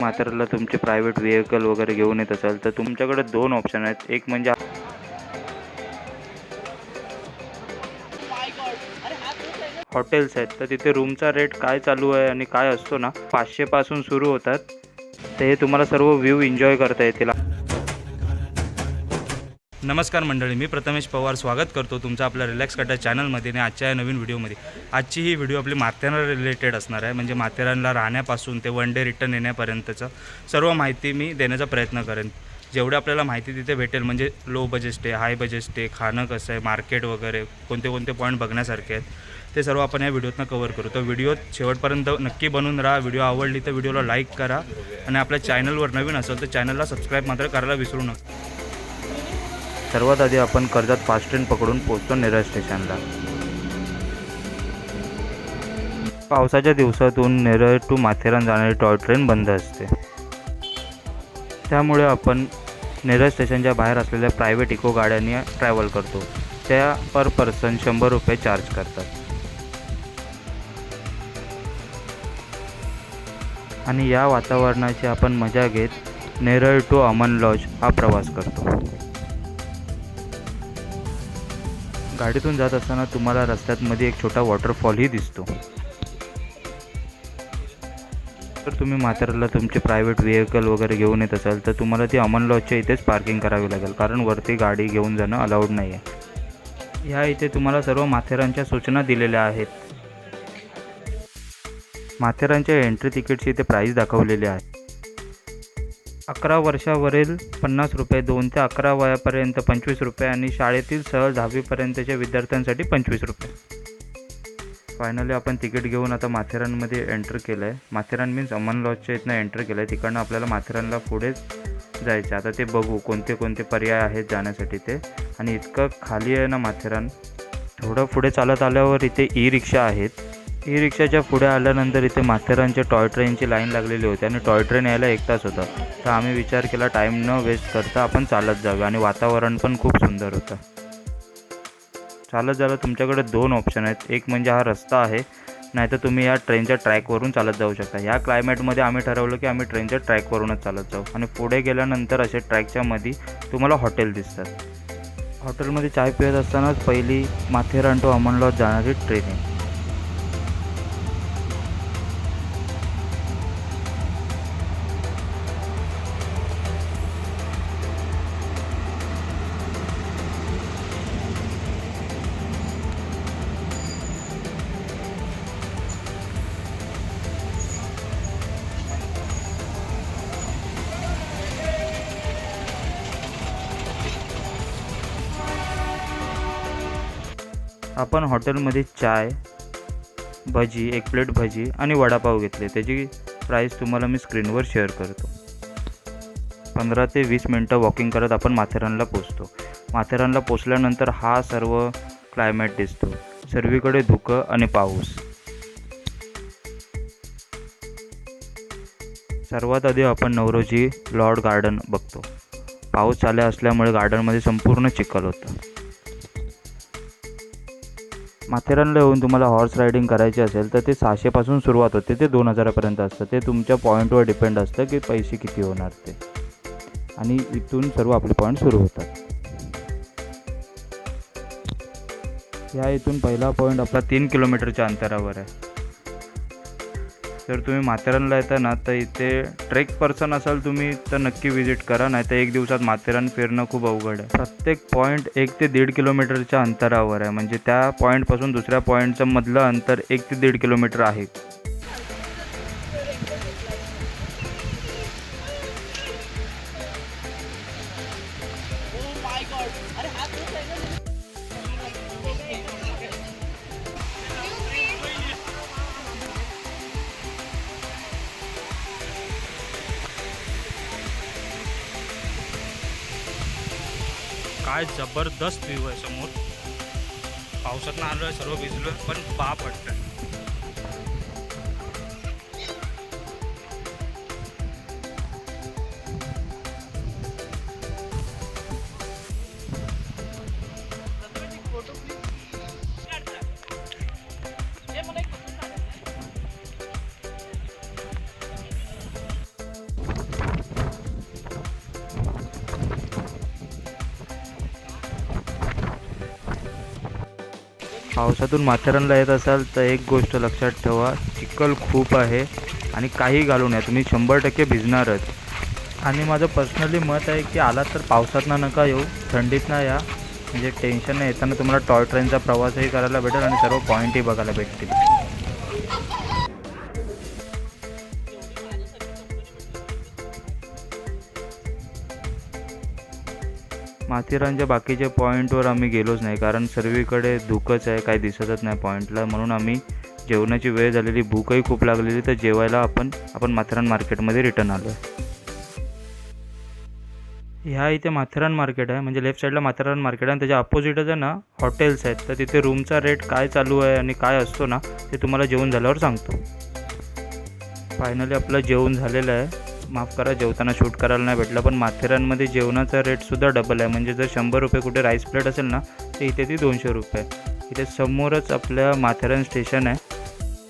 म्हाताऱ्याला तुमचे private vehicle वगैरे घेऊन येत असाल तर तुमच्याकडे दोन ऑप्शन आहेत. एक म्हणजे हॉटेल्स आहेत. तर तिथे रूमचा रेट काय चालू आहे आणि काय असतो ना पाचशेपासून सुरू होतात. तर हे तुम्हाला सर्व व्ह्यू एन्जॉय करता येतील. नमस्कार मंडळी मी प्रथमेश पवार स्वागत करतो तुमचं आपल्या रिलॅक्स कटा चॅनलमध्ये आणि आजच्या या नवीन व्हिडिओमध्ये. आजची ही व्हिडिओ आपली माथेरान रिलेटेड असणार आहे म्हणजे माथेरानला राहण्यापासून ते वन डे रिटर्न येण्यापर्यंतचं सर्व माहिती मी देण्याचा प्रयत्न करेन. जेवढी आपल्याला माहिती तिथे भेटेल म्हणजे low budget stay high budget stay खाणं कसं आहे मार्केट वगैरे कोणते कोणते पॉईंट बघण्यासारखे आहेत ते सर्व आपण या व्हिडिओतनं कवर करू. तर व्हिडिओ शेवटपर्यंत नक्की बनवून राहा व्हिडिओ आवडली तर व्हिडिओला लाईक करा आणि आपल्या चॅनलवर नवीन असेल तर चॅनलला सबस्क्राईब मात्र करायला विसरू नका. सर्वात आधी आपण कर्जत फास्ट ट्रेन पकडून पोहोचतो नेरळ स्टेशनला. पावसाच्या दिवसातून नेरळ टू माथेरान जाणारी टॉय ट्रेन बंद असते. त्यामुळे आपण नेरळ स्टेशनच्या बाहेर असलेल्या प्रायव्हेट इको गाड्यांनी ट्रॅव्हल करतो. त्या पर पर्सन शंभर रुपये चार्ज करतात. आणि या वातावरणाची आपण मजा घेत नेरळ टू अमन लॉज हा प्रवास करतो. गाडीतून जात असताना तुम्हाला रस्त्यात मध्ये एक छोटा वॉटरफॉलही दिसतो. तर तुम्ही म्हाताऱ्याला तुमचे प्रायव्हेट व्हेकल वगैरे घेऊन येत असाल तर तुम्हाला ती अमन लॉजच्या इथेच पार्किंग करावी लागेल कारण वरती गाडी घेऊन जाणं अलाउड नाही आहे ह्या इथे तुम्हाला सर्व माथेरानच्या सूचना दिलेल्या आहेत. माथेरानच्या एंट्री तिकीटची इथे प्राईस दाखवलेली आहे. अकरा वर्षावरील पन्नास रुपये दोन ते अकरा वयापर्यंत पंचवीस रुपये आणि शाळेतील सहल दहावीपर्यंतच्या विद्यार्थ्यांसाठी पंचवीस रुपये. फायनली आपण तिकीट घेऊन आता माथेरानमध्ये एंटर केलं आहे माथेरान मीन्स अमन लॉजच्या इथनं एंटर केलं आहे तिकडनं आपल्याला माथेरानला पुढे जायचं आता ते बघू कोणते कोणते पर्याय आहेत जाण्यासाठी ते. आणि इतकं खाली आहे ना माथेरान. थोडं पुढे चालत आल्यावर इथे ई रिक्षा आहेत. ई रिक्षाच्या पुढे आल्यानंतर इथे माथेरानच्या टॉय ट्रेनची लाईन लागलेली होती आणि टॉय ट्रेन यायला एक तास होता. तर आम्ही विचार केला टाईम न वेस्ट करता आपण चालत जाऊया. आणि वातावरण पण खूप सुंदर होतं. चालत जायला तुमच्याकडे दोन ऑप्शन आहेत. एक म्हणजे हा रस्ता आहे नाहीतर तुम्ही या ट्रेनच्या ट्रॅकवरून चालत जाऊ शकता. ह्या क्लायमेटमध्ये आम्ही ठरवलं की आम्ही ट्रेनच्या ट्रॅकवरूनच चालत जाऊ. आणि पुढे गेल्यानंतर असे ट्रॅकच्या मध्ये तुम्हाला हॉटेल दिसतात. हॉटेलमध्ये चाय पित असतानाच पहिली माथेरान टू अमनलॉज जाणारी ट्रेन आहे. आपण हॉटेलमध्ये चाय भजी एक प्लेट भजी आणि वडापाव घेतले. त्याची प्राईस तुम्हाला मी स्क्रीनवर शेअर करतो. पंधरा ते वीस मिनटं वॉकिंग करत आपण माथेरानला पोचतो माथेरानला पोचल्यानंतर हा सर्व क्लायमेट दिसतो. सर्वीकडे धुकं आणि पाऊस. सर्वात आधी आपण नवरोजी लॉर्ड गार्डन बघतो. पाऊस चालू असल्यामुळे गार्डनमध्ये संपूर्ण चिखल होतं. माथेरानला येऊन तुम्हाला हॉर्स रायडिंग करायची असेल तर ते सहाशेपासून सुरुवात होते. ते दोन हजारापर्यंत असतं. ते तुमच्या पॉईंटवर डिपेंड असतं की पैसे किती होणार ते. आणि इथून सर्व आपले पॉईंट सुरू होतात. या इथून पहिला पॉईंट आपला तीन किलोमीटरच्या अंतरावर आहे. जर तुम्ही माथेरानला येता ना तर इथे ट्रेक पर्सन असाल तुम्ही तर नक्की विजिट करा नाही तर एक दिवसात माथेरान फिरणं खूप अवघड आहे. प्रत्येक पॉईंट एक ते दीड किलोमीटरच्या अंतरावर आहे. म्हणजे त्या पॉईंटपासून दुसऱ्या पॉईंटचं मधलं अंतर एक ते दीड किलोमीटर आहे. काय जबरदस्त व्ह्यू आहे समोर. पावसातनं आलो आहे सर्व भिजलो पण बाप वाटतं पावसातून माथेरानला येत असाल तर एक गोष्ट लक्षात ठेवा चिखल खूप आहे आणि काही घालू नये. तुम्ही शंभर टक्के भिजणारच. आणि माझं पर्सनली मत आहे की आला तर पावसातनं नका येऊ थंडीतनं या. म्हणजे टेन्शन नाही येताना तुम्हाला टॉय ट्रेनचा प्रवासही करायला भेटेल आणि सर्व पॉईंटही बघायला भेटतील. माथेरानच्या बाकीच्या पॉईंटवर आम्ही गेलोच नाही कारण सर्वीकडे धुकंच आहे काही दिसतच नाही पॉईंटला म्हणून आम्ही जेवणाची वेळ झालेली भूकही खूप लागलेली तर जेवायला आपण आपण माथेरान मार्केटमध्ये रिटर्न आलो आहे ह्या इथे माथेरान मार्केट आहे म्हणजे लेफ्ट साईडला माथेरान मार्केट आहे. आणि त्याच्या अपोजिटच आहे ना हॉटेल्स आहेत. तर तिथे रूमचा रेट काय चालू आहे आणि काय असतो ना ते तुम्हाला जेवण झाल्यावर सांगतो. फायनली आपलं जेवण झालेलं आहे. माफ करा जेवताना शूट करायला नाही भेटलं पण माथेरानमध्ये जेवणाचा रेटसुद्धा डबल आहे. म्हणजे जर शंभर रुपये कुठे राईस प्लेट असेल ना तर इथे ती दोनशे रुपये. इथे समोरच आपल्या माथेरान स्टेशन आहे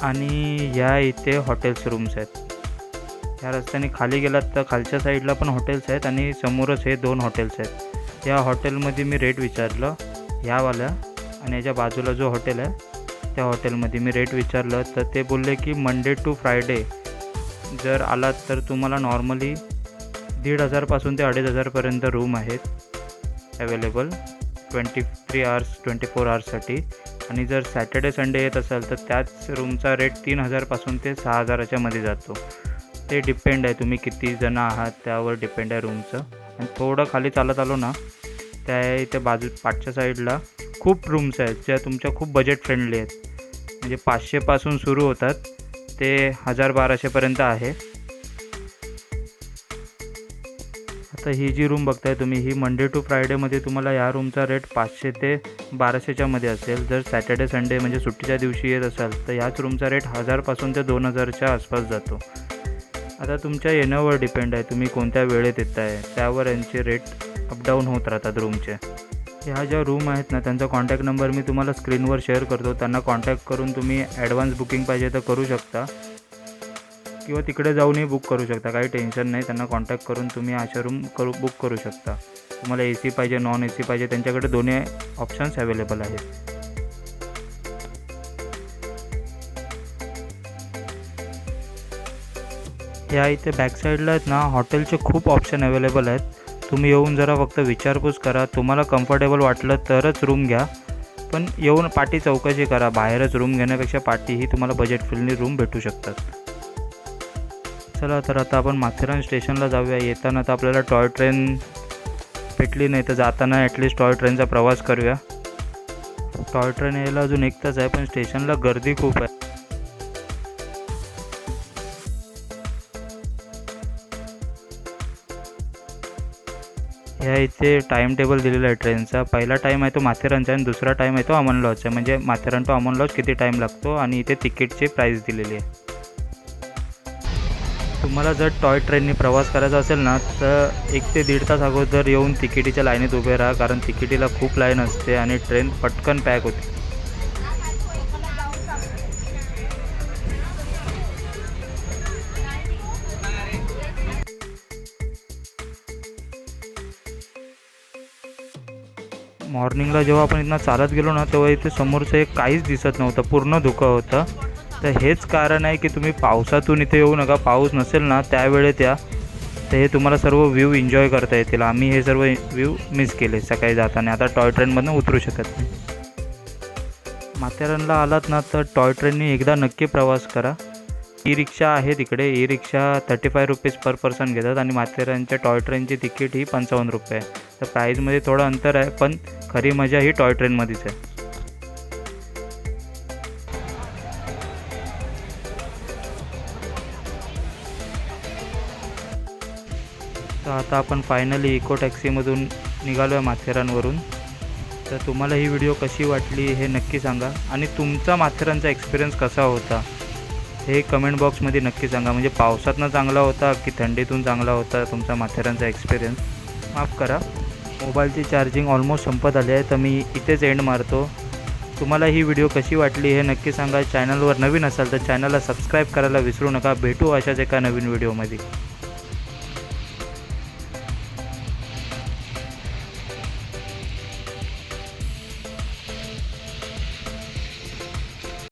आणि ह्या इथे हॉटेल्स रूम्स आहेत. ह्या रस्त्याने खाली गेलात तर खालच्या साईडला पण हॉटेल्स आहेत आणि समोरच हे दोन हॉटेल्स आहेत. या हॉटेलमध्ये मी रेट विचारलं ह्यावाल्या आणि याच्या बाजूला जो हॉटेल आहे त्या हॉटेलमध्ये मी रेट विचारलं तर ते बोलले की मंडे टू फ्रायडे जर आलात तर तुम्हाला नॉर्मली दीड हजारपासून ते अडीच हजारपर्यंत रूम आहेत available twenty three hours twenty four आवर्ससाठी आणि जर सॅटर्डे संडे येत असाल तर त्याच रूमचा रेट तीन हजारपासून ते सहा हजाराच्या मध्ये जातो. ते डिपेंड आहे तुम्ही किती जण आहात त्यावर डिपेंड आहे रूमचं आणि थोडं खाली चालत आलो ना त्या इथे बाजू पाठच्या साईडला खूप रूम्स आहेत ज्या तुमच्या खूप बजेट फ्रेंडली आहेत. म्हणजे पाचशेपासून सुरू होतात. ते हजार बाराशेपर्यंत आहे. आता ही जी रूम बघताय तुम्ही ही मंडे टू फ्रायडेमध्ये तुम्हाला या रूमचा रेट पाचशे ते बाराशेच्या मध्ये असेल. जर सॅटर्डे संडे म्हणजे सुट्टीच्या दिवशी येत असाल तर ह्याच रूमचा रेट हजारपासून ते दोन हजारच्या आसपास जातो. आता तुमच्या येण्यावर डिपेंड आहे तुम्ही कोणत्या वेळेत येत आहे त्यावर यांचे रेट अपडाऊन होत राहतात रूमचे ह्या ज्या रूम आहेत ना त्यांचा कॉन्टॅक्ट नंबर मी तुम्हाला स्क्रीनवर शेअर करतो. त्यांना कॉन्टॅक्ट करून तुम्ही ॲडव्हान्स बुकिंग पाहिजे तर करू शकता. किंवा तिकडे जाऊनही बुक करू शकता. काही टेन्शन नाही. त्यांना कॉन्टॅक्ट करून तुम्ही अशा रूम करू बुक करू शकता. तुम्हाला ए सी पाहिजे नॉन ए सी पाहिजे त्यांच्याकडे दोन्ही ऑप्शन्स अवेलेबल आहेत. या इथे बॅक साईडला आहेत ना हॉटेलचे खूप ऑप्शन अवेलेबल आहेत. तुम्ही येऊन जरा फक्त विचारपूस करा. तुम्हाला कम्फर्टेबल वाटलं तरच रूम घ्या. पण येऊन पाठी चौकशी करा. बाहेरच रूम घेण्यापेक्षा पाठी ही तुम्हाला बजेट फ्रेंडली रूम भेटू शकतात. चला तर आता आपण माथेरान स्टेशनला जाऊया. येताना तर आपल्याला टॉय ट्रेन भेटली नाही तर जाताना ॲटलिस्ट टॉय ट्रेनचा प्रवास करूया. टॉय ट्रेन यायला अजून एक तास आहे पण स्टेशनला गर्दी खूप आहे. ह्या इथे टाईम टेबल दिलेला आहे ट्रेनचा पहिला टाईम आहे तो माथेरानचा आणि दुसरा टाईम आहे तो अमन लॉजचा आहे. म्हणजे माथेरान टू अमन लॉज किती टाईम लागतो आणि इथे तिकीटची प्राईस दिलेली आहे. तुम्हाला जर टॉय ट्रेनने प्रवास करायचा असेल ना तर एक ते दीड तास अगोदर येऊन तिकिटीच्या लाईनीत उभे राहा. कारण तिकिटीला खूप लाईन असते आणि ट्रेन पटकन पॅक होते. मॉर्निंगला जेव्हा आपण इथनं चालत गेलो ना तेव्हा इथे समोरचं एक काहीच दिसत नव्हतं पूर्ण धुकं होतं. तर हेच कारण आहे की तुम्ही पावसातून इथे येऊ नका पाऊस नसेल ना त्यावेळेत या. तर हे तुम्हाला सर्व व्ह्यू एन्जॉय करता येतील. आम्ही हे सर्व व्ह्यू मिस केले सकाळी जाताना. आता टॉय ट्रेनमधून उतरू शकत नाही. माथेरानला आलात ना तर टॉय ट्रेननी एकदा नक्की प्रवास करा. ई रिक्षा आहे तिकडे. E rickshaw thirty five rupees per person घेतात आणि माथेरानच्या टॉय ट्रेनची तिकीट ही पंचावन्न रुपये आहे. तर प्राईजमध्ये थोडं अंतर आहे पण खरी मजा ही टॉय ट्रेनमध्येच आहे. तर आता आपण फायनली इको टॅक्सीमधून निघालो आहे माथेरानवरून तर तुम्हाला ही व्हिडिओ कशी वाटली हे नक्की सांगा. आणि तुमचा माथेरानचा एक्सपिरियन्स कसा होता? हे कमेंट बॉक्समध्ये नक्की सांगा. म्हणजे पावसातनं चांगला होता की थंडीतून चांगला होता? तुमचा माथेरानचा एक्सपिरियन्स माफ करा. मोबाईलची चार्जिंग ऑलमोस्ट संपत आली आहे तर मी इथेच एंड मारतो. तुम्हाला ही व्हिडिओ कशी वाटली हे नक्की सांगा. चॅनलवर नवीन असाल तर चॅनलला सबस्क्राईब करायला विसरू नका. भेटू अशाच एका नवीन व्हिडिओमध्ये